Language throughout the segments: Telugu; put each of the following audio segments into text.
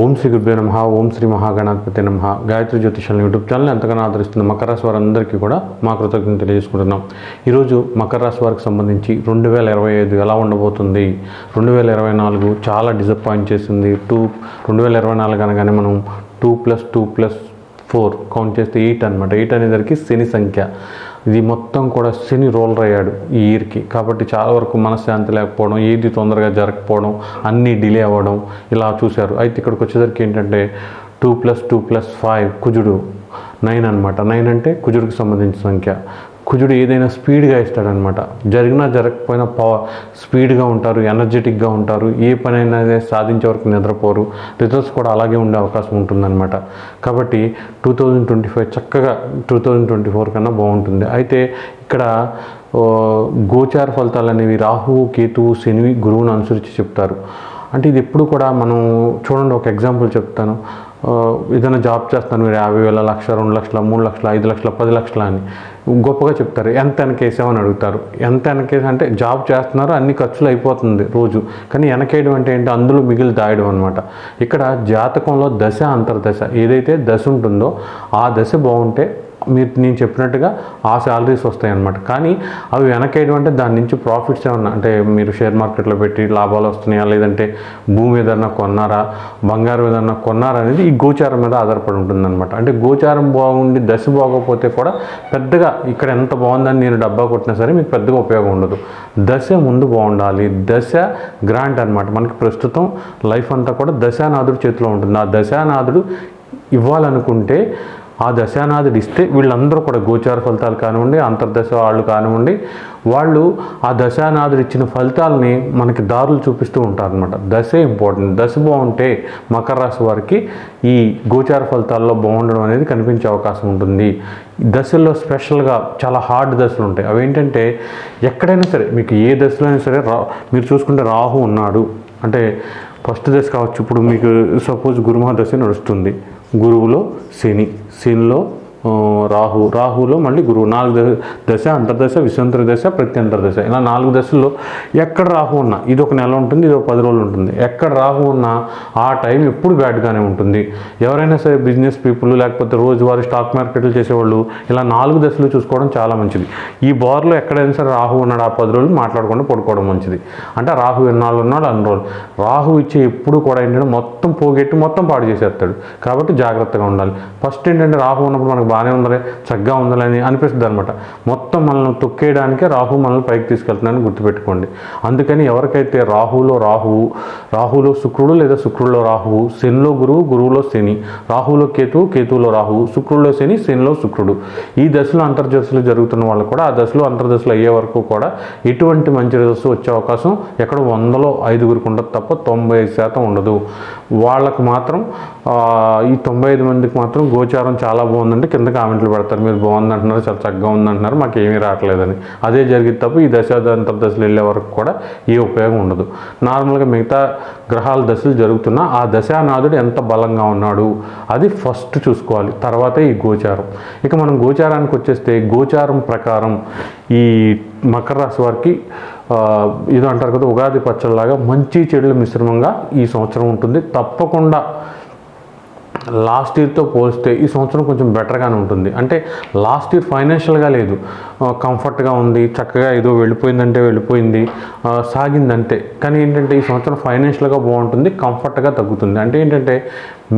ఓం శ్రీ గురుభ్యో నమ ఓం శ్రీ మహాగణాధిపతి నమ. గాయత్రి జ్యోతిషాలను యూట్యూబ్ ఛానల్ ఎంతగానో ఆదరిస్తున్న మకర రాశి వారందరికీ కూడా మా కృతజ్ఞత తెలియజేసుకుంటున్నాం. ఈరోజు మకర రాశి వారికి సంబంధించి రెండు వేల ఇరవై ఐదు ఎలా ఉండబోతుంది? రెండు వేల ఇరవై నాలుగు చాలా డిసప్పాయింట్ చేసింది. టూ రెండు వేల ఇరవై నాలుగు అనగానే మనం two plus two plus four count చేస్తే ఎయిట్ అనమాట ఎయిట్ అనేసరికి శని సంఖ్య. ఇది మొత్తం కూడా శని రోలర్ అయ్యాడు ఈ ఇయర్కి కాబట్టి చాలా వరకు మనశ్శాంతి లేకపోవడం ఏది తొందరగా జరగకపోవడం అన్నీ డిలే అవ్వడం ఇలా చూశారు. అయితే ఇక్కడికి వచ్చేసరికి ఏంటంటే two plus two plus five కుజుడు నైన్ అనమాట నైన్ అంటే కుజుడికి సంబంధించిన సంఖ్య. కుజుడు ఏదైనా స్పీడ్గా ఇస్తాడనమాట. జరిగినా జరగకపోయినా పవర్ స్పీడ్గా ఉంటారు ఎనర్జెటిక్గా ఉంటారు ఏ పనైనా సాధించే వరకు నిద్రపోరు రిజల్ట్స్ కూడా అలాగే ఉండే అవకాశం ఉంటుందన్నమాట. కాబట్టి టూ థౌజండ్ ట్వంటీ ఫైవ్ చక్కగా టూ థౌజండ్ ట్వంటీ ఫోర్ కన్నా బాగుంటుంది. అయితే ఇక్కడ గోచార ఫలితాలు అనేవి రాహువు కేతువు శనివి గురువును అనుసరించి చెప్తారు. అంటే ఇది ఎప్పుడు కూడా మనం చూడండి ఒక ఎగ్జాంపుల్ చెప్తాను. ఏదైనా జాబ్ చేస్తాను మీరు యాభై వేల లక్ష రెండు లక్షల మూడు లక్షల ఐదు లక్షల పది లక్షల అని గొప్పగా చెప్తారు. ఎంత వెనకేసామని అడుగుతారు. ఎంత వెనకేసి అంటే జాబ్ చేస్తున్నారు అన్ని ఖర్చులు అయిపోతుంది రోజు. కానీ వెనకేయడం అంటే ఏంటి? అందులో మిగిలి దాయడం అనమాట ఇక్కడ జాతకంలో దశ అంతర్దశ ఏదైతే దశ ఉంటుందో ఆ దశ బాగుంటే మీరు నేను చెప్పినట్టుగా ఆ శాలరీస్ వస్తాయి కానీ అవి వెనకేయడం అంటే దాని నుంచి ప్రాఫిట్స్ ఏమన్నా అంటే మీరు షేర్ మార్కెట్లో పెట్టి లాభాలు వస్తున్నాయా? లేదంటే భూమి ఏదన్నా కొన్నారా? బంగారం ఏదన్నా కొన్నారా? అనేది ఈ గోచారం మీద ఆధారపడి ఉంటుందన్నమాట. అంటే గోచారం బాగుండి దశ బాగోకపోతే కూడా పెద్దగా ఇక్కడ ఎంత బాగుందని నేను డబ్బా కొట్టినా సరే మీకు పెద్దగా ఉపయోగం ఉండదు. దశ ముందు బాగుండాలి. దశ గ్రాంట్ అనమాట మనకి ప్రస్తుతం లైఫ్ అంతా కూడా దశానాథుడు చేతిలో ఉంటుంది. ఆ దశానాథుడు ఇవ్వాలనుకుంటే ఆ దశానాథుడు ఇస్తే వీళ్ళందరూ కూడా గోచార ఫలితాలు కానివ్వండి అంతర్దశ వాళ్ళు కానివ్వండి వాళ్ళు ఆ దశానాథుడు ఇచ్చిన ఫలితాలని మనకి దారులు చూపిస్తూ ఉంటారనమాట దశ ఇంపార్టెంట్. దశ బాగుంటే మకర రాశి వారికి ఈ గోచార ఫలితాల్లో బాగుండడం అనేది కనిపించే అవకాశం ఉంటుంది. దశల్లో స్పెషల్గా చాలా హార్డ్ దశలు ఉంటాయి. అవి ఏంటంటే ఎక్కడైనా సరే మీకు ఏ దశలో అయినా సరే రా మీరు చూసుకుంటే రాహు ఉన్నాడు. అంటే ఫస్ట్ దశ కావచ్చు. ఇప్పుడు మీకు సపోజ్ గురుమహ దశ నడుస్తుంది. గురువులో శని. శనిలో రాహు రాహులో మళ్ళీ గురువు. నాలుగు దశ దశ అంతర్దశ విశ్వంతర దశ ప్రత్యంతర్దశ ఇలా నాలుగు దశల్లో ఎక్కడ రాహు ఉన్నా ఇది ఒక నెల ఉంటుంది ఇది ఒక పది రోజులు ఉంటుంది. ఎక్కడ రాహు ఉన్నా ఆ టైం ఎప్పుడు బ్యాడ్గానే ఉంటుంది. ఎవరైనా సరే బిజినెస్ పీపుల్ లేకపోతే రోజువారీ స్టాక్ మార్కెట్లు చేసేవాళ్ళు ఇలా నాలుగు దశలు చూసుకోవడం చాలా మంచిది. ఈ బార్లో ఎక్కడైనా సరే రాహు ఉన్నాడు ఆ పది రోజులు మాట్లాడకుండా పడుకోవడం మంచిది. అంటే రాహు ఎన్నాళ్ళు ఉన్నాడు అన్ని రోజులు. రాహు ఇచ్చే ఎప్పుడు కూడా ఏంటంటే మొత్తం పోగొట్టి మొత్తం పాడు చేసేస్తాడు. కాబట్టి జాగ్రత్తగా ఉండాలి. ఫస్ట్ ఏంటంటే రాహు ఉన్నప్పుడు మనకు బాగానే ఉందలే చక్కగా ఉందలే అని అనిపిస్తుంది అనమాట మొత్తం మనల్ని తొక్కేయడానికే రాహు మనల్ని పైకి తీసుకెళ్తున్నాడని గుర్తుపెట్టుకోండి. అందుకని ఎవరికైతే రాహులో రాహువు రాహులో శుక్రుడు లేదా శుక్రుడిలో రాహువు శనిలో గురువు గురువులో శని రాహులో కేతువు కేతువులో రాహువు శుక్రుడిలో శని శనిలో శుక్రుడు ఈ దశలో అంతర్దశలు జరుగుతున్న వాళ్ళు కూడా ఆ దశలో అంతర్దశలు అయ్యే వరకు కూడా ఎటువంటి మంచి రిజల్ట్స్ వచ్చే అవకాశం ఎక్కడ వందలో ఐదుగురికి ఉండదు తప్ప తొంభై ఐదు శాతం ఉండదు. వాళ్ళకు మాత్రం ఈ తొంభై ఐదు మందికి మాత్రం గోచారం చాలా బాగుందంటే కింద కామెంట్లు పెడతారు. మీరు బాగుంది అంటున్నారు చాలా చక్కగా ఉందంటున్నారు మాకు ఏమీ రావట్లేదని. అదే జరిగింది తప్ప ఈ దశ దశలు వెళ్ళే వరకు కూడా ఏ ఉపయోగం ఉండదు. నార్మల్గా మిగతా గ్రహాల దశలు జరుగుతున్నా ఆ దశానాథుడు ఎంత బలంగా ఉన్నాడు అది ఫస్ట్ చూసుకోవాలి. తర్వాతే ఈ గోచారం. ఇక మనం గోచారానికి వచ్చేస్తే గోచారం ప్రకారం ఈ మకర రాశి వారికి ఇది అంటారు కదా ఉగాది పచ్చడిలాగా మంచి చెడుల మిశ్రమంగా ఈ సంవత్సరం ఉంటుంది. తప్పకుండా లాస్ట్ ఇయర్తో పోలిస్తే ఈ సంవత్సరం కొంచెం బెటర్గానే ఉంటుంది. అంటే లాస్ట్ ఇయర్ ఫైనాన్షియల్గా లేదు. కంఫర్ట్గా ఉంది చక్కగా ఏదో వెళ్ళిపోయిందంటే వెళ్ళిపోయింది సాగిందంటే సాగిందంతే. కానీ ఏంటంటే ఈ సంవత్సరం ఫైనాన్షియల్గా బాగుంటుంది కంఫర్ట్గా తగ్గుతుంది. అంటే ఏంటంటే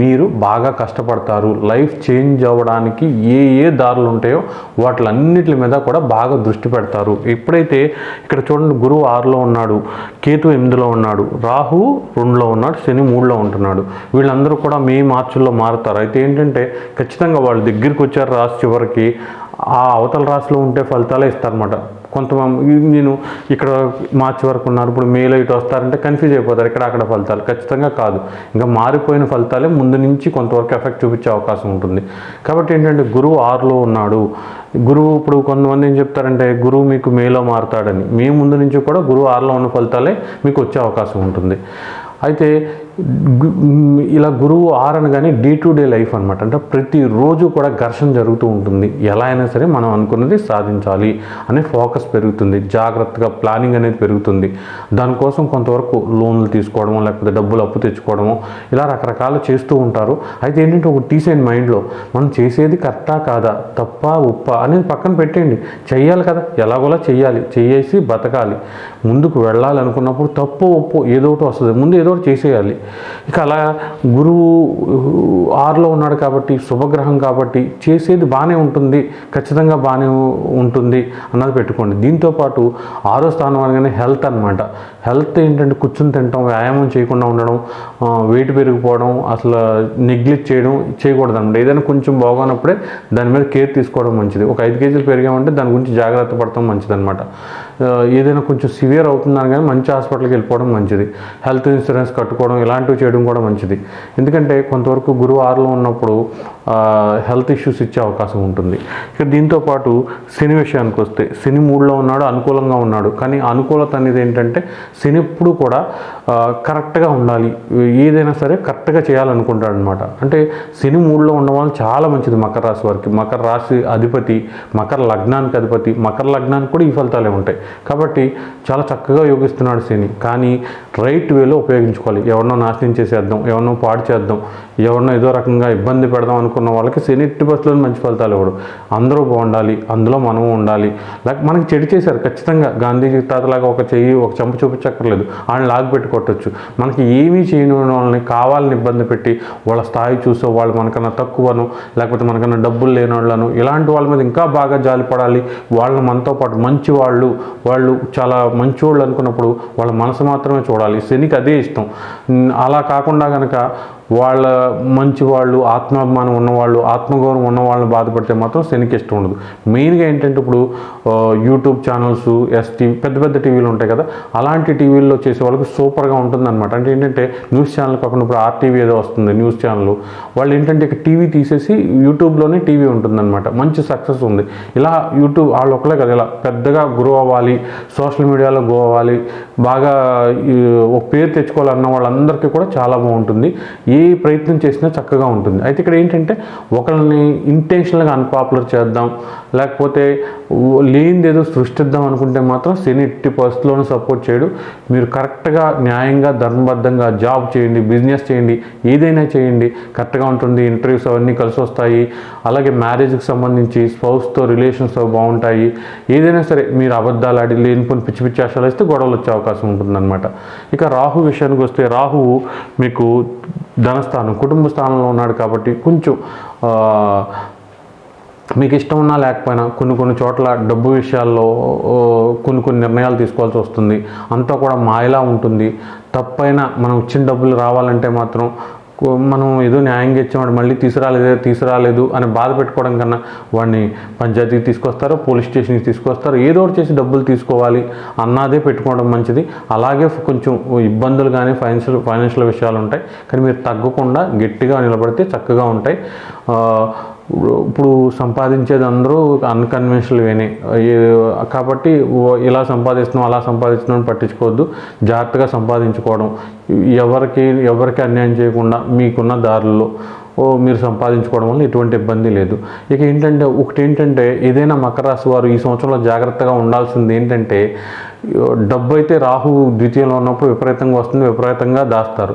మీరు బాగా కష్టపడతారు లైఫ్ చేంజ్ అవ్వడానికి ఏ ఏ దారులు ఉంటాయో వాటిలన్నిటి మీద కూడా బాగా దృష్టి పెడతారు. ఎప్పుడైతే ఇక్కడ చూడండి గురువు ఆరులో ఉన్నాడు కేతు ఎనిమిదిలో ఉన్నాడు రాహు రెండులో ఉన్నాడు శని మూడులో ఉంటున్నాడు. వీళ్ళందరూ కూడా మే మార్చిలో మారుతారు. అయితే ఏంటంటే ఖచ్చితంగా వాళ్ళు దగ్గరికి వచ్చారు రాసి చివరికి ఆ అవతల రాశిలో ఉంటే ఫలితాలే ఇస్తారనమాట కొంతమంది నేను ఇక్కడ మార్చి వరకు ఉన్నారు ఇప్పుడు మేలో ఇటు వస్తారంటే కన్ఫ్యూజ్ అయిపోతారు. ఇక్కడ అక్కడ ఫలితాలు ఖచ్చితంగా కాదు. ఇంకా మారిపోయిన ఫలితాలే ముందు నుంచి కొంతవరకు ఎఫెక్ట్ చూపించే అవకాశం ఉంటుంది. కాబట్టి ఏంటంటే గురువు ఆరులో ఉన్నాడు. గురువు ఇప్పుడు కొంతమంది ఏం చెప్తారంటే గురువు మీకు మేలో మారుతాడని. మీ ముందు నుంచి కూడా గురువు ఆరులో ఉన్న ఫలితాలే మీకు వచ్చే అవకాశం ఉంటుంది. అయితే ఇలా గురువు ఆరనగానే డే టు డే లైఫ్ అనమాట అంటే ప్రతిరోజు కూడా ఘర్షణ జరుగుతూ ఉంటుంది. ఎలా అయినా సరే మనం అనుకున్నది సాధించాలి అనే ఫోకస్ పెరుగుతుంది. జాగ్రత్తగా ప్లానింగ్ అనేది పెరుగుతుంది. దానికోసం కొంతవరకు లోన్లు తీసుకోవడము లేకపోతే డబ్బులు అప్పు తెచ్చుకోవడము ఇలా రకరకాలు చేస్తూ ఉంటారు. అయితే ఏంటంటే ఒక టీసైన్ మైండ్లో మనం చేసేది కరెక్టా కాదా తప్ప ఉప్ప అనేది పక్కన పెట్టేయండి. చెయ్యాలి కదా. ఎలాగోలా చెయ్యాలి. చేసి బతకాలి. ముందుకు వెళ్ళాలి అనుకున్నప్పుడు తప్పు ఉప్పు ఏదో ఒకటి వస్తుంది. ముందు ఏదో ఒకటి చేసేయాలి. ఇక అలా గురువు ఆరులో ఉన్నాడు కాబట్టి శుభగ్రహం కాబట్టి చేసేది బాగానే ఉంటుంది ఖచ్చితంగా బాగానే ఉంటుంది అన్నది పెట్టుకోండి. దీంతోపాటు ఆరో స్థానం అనగానే హెల్త్ అనమాట హెల్త్ ఏంటంటే కూర్చుని తినటం వ్యాయామం చేయకుండా ఉండడం వెయిట్ పెరిగిపోవడం అసలు నెగ్లెక్ట్ చేయడం చేయకూడదు అనమాట ఏదైనా కొంచెం బాగున్నప్పుడే దాని మీద కేర్ తీసుకోవడం మంచిది. ఒక ఐదు కేజీలు పెరిగామంటే దాని గురించి జాగ్రత్త పడటం మంచిది అనమాట ఏదైనా కొంచెం సివియర్ అవుతుందని కానీ మంచి హాస్పిటల్కి వెళ్ళిపోవడం మంచిది. హెల్త్ ఇన్సూరెన్స్ కట్టుకోవడం ఇలాంటివి చేయడం కూడా మంచిది. ఎందుకంటే కొంతవరకు గురువు ఆరులో ఉన్నప్పుడు హెల్త్ ఇష్యూస్ ఇచ్చే అవకాశం ఉంటుంది. ఇక దీంతో పాటు శని విషయానికి వస్తే శని మూడ్లో ఉన్నాడు అనుకూలంగా ఉన్నాడు. కానీ అనుకూలత అనేది ఏంటంటే శని ఎప్పుడు కూడా కరెక్ట్గా ఉండాలి. ఏదైనా సరే కరెక్ట్గా చేయాలనుకుంటాడు అనమాట అంటే శని మూడ్లో ఉండడం వల్ల చాలా మంచిది మకర రాశి వారికి. మకర రాశి అధిపతి మకర లగ్నానికి అధిపతి మకర లగ్నానికి కూడా ఈ ఫలితాలే ఉంటాయి. కాబట్టి చాలా చక్కగా యోగిస్తున్నాడు శని. కానీ రైట్ వేలో ఉపయోగించుకోవాలి. ఎవరినో నాశనం చేసేద్దాం ఎవరినో పాడు చేద్దాం. ఎవరినో ఏదో రకంగా ఇబ్బంది పెడదాం అనుకున్న వాళ్ళకి సెనిట్ బస్సులో మంచి ఫలితాలు ఇవ్వడు. అందరూ బాగుండాలి అందులో మనము ఉండాలి. లేక మనకి చెడు చేశారు ఖచ్చితంగా గాంధీజీ తాతలాగా ఒక చెయ్యి ఒక చెంప చూపించక్కర్లేదు. ఆయన లాగి పెట్టి కొట్టచ్చు. మనకి ఏమీ చేయని వాళ్ళని కావాలని ఇబ్బంది పెట్టి వాళ్ళ స్థాయి చూసో వాళ్ళు మనకన్నా తక్కువను లేకపోతే మనకన్నా డబ్బులు లేని వాళ్ళను ఇలాంటి వాళ్ళ మీద ఇంకా బాగా జాలిపడాలి వాళ్ళని మనతో పాటు మంచి వాళ్ళు వాళ్ళు చాలా మంచి వాళ్ళు అనుకున్నప్పుడు వాళ్ళ మనసు మాత్రమే చూడాలి. శనికి అదే ఇష్టం. అలా కాకుండా కనుక వాళ్ళ మంచి వాళ్ళు ఆత్మాభిమానం ఉన్నవాళ్ళు ఆత్మగౌరవం ఉన్న వాళ్ళని బాధపడితే మాత్రం శనికి ఇష్టం ఉండదు. మెయిన్గా ఏంటంటే ఇప్పుడు యూట్యూబ్ ఛానల్స్ ఎస్టీవీ పెద్ద పెద్ద టీవీలు ఉంటాయి కదా అలాంటి టీవీల్లో చేసే వాళ్ళకి సూపర్గా ఉంటుంది అనమాట అంటే ఏంటంటే న్యూస్ ఛానల్ కాకుండా ఇప్పుడు ఆర్టీవీ ఏదో వస్తుంది న్యూస్ ఛానల్ వాళ్ళు ఏంటంటే ఇక టీవీ తీసేసి యూట్యూబ్లోనే టీవీ ఉంటుందన్నమాట. మంచి సక్సెస్ ఉంది. ఇలా యూట్యూబ్ వాళ్ళు ఒకలే కదా ఇలా పెద్దగా గ్రో అవ్వాలి సోషల్ మీడియాలో గ్రో అవ్వాలి బాగా ఒక పేరు తెచ్చుకోవాలన్న వాళ్ళందరికీ కూడా చాలా బాగుంటుంది. ఏ ప్రయత్నం చేసినా చక్కగా ఉంటుంది. అయితే ఇక్కడ ఏంటంటే ఒకరిని ఇంటెన్షనల్గా అన్పాపులర్ చేద్దాం లేకపోతే లేనిది ఏదో సృష్టిద్దాం అనుకుంటే మాత్రం శని ఎట్టి పరిస్థితుల్లోనూ సపోర్ట్ చేయడు. మీరు కరెక్ట్గా న్యాయంగా ధర్మబద్ధంగా జాబ్ చేయండి బిజినెస్ చేయండి ఏదైనా చేయండి. కరెక్ట్గా ఉంటుంది ఇంటర్వ్యూస్ అవన్నీ కలిసి వస్తాయి. అలాగే మ్యారేజ్కి సంబంధించి స్పౌస్తో రిలేషన్స్ బాగుంటాయి. ఏదైనా సరే మీరు అబద్ధాలు ఆడి లేనిపోని పిచ్చి పిచ్చి ఆశలు వేస్తే గొడవలు వచ్చే అవకాశం ఉంటుందన్నమాట. ఇక రాహు విషయానికి వస్తే రాహువు మీకు ధనస్థానం కుటుంబ స్థానంలో ఉన్నాడు కాబట్టి కొంచెం మీకు ఇష్టం ఉన్నా లేకపోయినా కొన్ని కొన్ని చోట్ల డబ్బు విషయాల్లో కొన్ని కొన్ని నిర్ణయాలు తీసుకోవాల్సి వస్తుంది. అంతా కూడా మాయలా ఉంటుంది. తప్పైనా మనం ఇచ్చిన డబ్బులు రావాలంటే మాత్రం మనం ఏదో న్యాయంగా ఇచ్చామంటే మళ్ళీ తీసుకురాలేదే తీసుకురాలేదు అని బాధ పెట్టుకోవడం కన్నా వాడిని పంచాయతీకి తీసుకొస్తారు పోలీస్ స్టేషన్కి తీసుకొస్తారు ఏదో ఒకటి చేసి డబ్బులు తీసుకోవాలి అన్నదే పెట్టుకోవడం మంచిది. అలాగే కొంచెం ఇబ్బందులు కానీ ఫైనాన్షియల్ ఫైనాన్షియల్ విషయాలు ఉంటాయి. కానీ మీరు తగ్గకుండా గట్టిగా నిలబడితే చక్కగా ఉంటాయి. ఇప్పుడు ఇప్పుడు సంపాదించేది అందరూ అన్కన్వెన్షనల్ వేనే. కాబట్టి ఇలా సంపాదిస్తున్నాం అలా సంపాదిస్తున్నాం పట్టించుకోవద్దు. జాగ్రత్తగా సంపాదించుకోవడం. ఎవరికి ఎవరికి అన్యాయం చేయకుండా మీకున్న దారుల్లో ఓ మీరు సంపాదించుకోవడం వల్ల ఎటువంటి ఇబ్బంది లేదు. ఇక ఏంటంటే ఒకటి ఏంటంటే ఏదైనా మకర రాశి వారు ఈ సంవత్సరంలో జాగ్రత్తగా ఉండాల్సింది ఏంటంటే డబ్బు అయితే రాహు ద్వితీయంలో ఉన్నప్పుడు విపరీతంగా వస్తుంది విపరీతంగా దాస్తారు.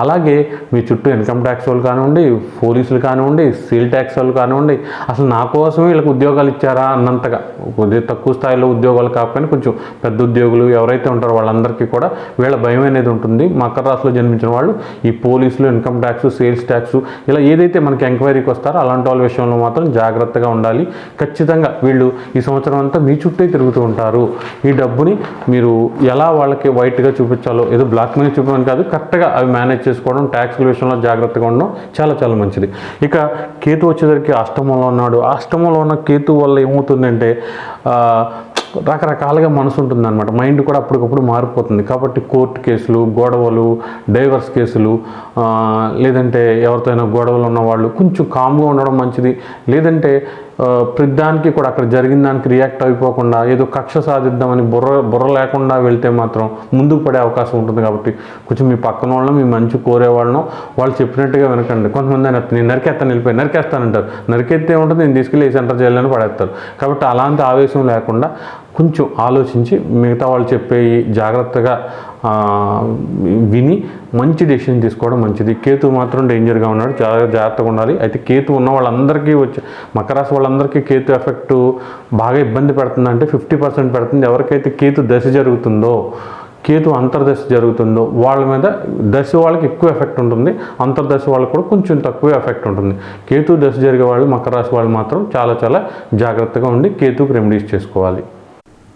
అలాగే మీ చుట్టూ ఇన్కమ్ ట్యాక్స్ వాళ్ళు కానివ్వండి పోలీసులు కానివ్వండి సేల్ ట్యాక్స్ వాళ్ళు కానివ్వండి అసలు నా కోసమే వీళ్ళకి ఉద్యోగాలు ఇచ్చారా అన్నంతగా. కొద్దిగా తక్కువ స్థాయిలో ఉద్యోగాలు కాకపోయినా కొంచెం పెద్ద ఉద్యోగులు ఎవరైతే ఉంటారో వాళ్ళందరికీ కూడా వీళ్ళ భయం అనేది ఉంటుంది. మకర రాశిలో జన్మించిన వాళ్ళు ఈ పోలీసులు ఇన్కమ్ ట్యాక్స్ సేల్స్ ట్యాక్స్ ఇలా ఏదైతే మనకి ఎంక్వైరీకి వస్తారో అలాంటి వాళ్ళ విషయంలో మాత్రం జాగ్రత్తగా ఉండాలి. ఖచ్చితంగా వీళ్ళు ఈ సంవత్సరం అంతా మీ చుట్టే తిరుగుతూ ఉంటారు. ఈ డబ్బుని మీరు ఎలా వాళ్ళకి వైట్గా చూపించాలో ఏదో బ్లాక్ మీద చూపించడం కాదు కరెక్ట్గా అవి మేనేజ్ చేసుకోవడం ట్యాక్స్ల విషయంలో జాగ్రత్తగా ఉండడం చాలా చాలా మంచిది. ఇక కేతు వచ్చేసరికి అష్టమంలో ఉన్నాడు. అష్టమంలో ఉన్న కేతు వల్ల ఏమవుతుందంటే రకరకాలుగా మనసు ఉంటుంది అనమాట మైండ్ కూడా అప్పటికప్పుడు మారిపోతుంది. కాబట్టి కోర్టు కేసులు గొడవలు డైవర్స్ కేసులు లేదంటే ఎవరితోనైనా గొడవలు ఉన్న వాళ్ళు కొంచెం కామ్గా ఉండడం మంచిది. లేదంటే ప్రతిదానికి కూడా అక్కడ జరిగిన దానికి రియాక్ట్ అయిపోకుండా ఏదో కక్ష సాధిద్దామని బుర్ర బుర్ర లేకుండా వెళ్తే మాత్రం ముందుకు పడే అవకాశం ఉంటుంది కాబట్టి కొంచెం మీ పక్కన వాళ్ళని మీ మంచి కోరేవాళ్ళను వాళ్ళు చెప్పినట్టుగా వినకండి. కొంతమంది ఆయన నేను నరికేస్తాను వెళ్ళిపోయి నరికేస్తానంటారు. నరికేస్తే ఉంటుంది నేను తీసుకెళ్ళి ఏ సెంటర్ జైల్లోనే పడేస్తారు. కాబట్టి అలాంటి ఆవేశం లేకుండా కొంచెం ఆలోచించి మిగతా వాళ్ళు చెప్పేవి జాగ్రత్తగా విని మంచి డెసిషన్ తీసుకోవడం మంచిది. కేతు మాత్రం డేంజర్గా ఉన్నాడు. చాలా జాగ్రత్తగా ఉండాలి. అయితే కేతు ఉన్న వాళ్ళందరికీ వచ్చి మకర రాశి వాళ్ళందరికీ కేతు ఎఫెక్ట్ బాగా ఇబ్బంది పెడుతుంది అంటే ఫిఫ్టీ పర్సెంట్ పెడుతుంది. ఎవరికైతే కేతు దశ జరుగుతుందో కేతు అంతర్దశ జరుగుతుందో వాళ్ళ మీద దశ వాళ్ళకి ఎక్కువ ఎఫెక్ట్ ఉంటుంది. అంతర్దశ వాళ్ళకి కూడా కొంచెం తక్కువ ఎఫెక్ట్ ఉంటుంది. కేతు దశ జరిగే వాళ్ళు మకర రాశి వాళ్ళు మాత్రం చాలా చాలా జాగ్రత్తగా ఉండి కేతుకు రెమెడీస్ చేసుకోవాలి.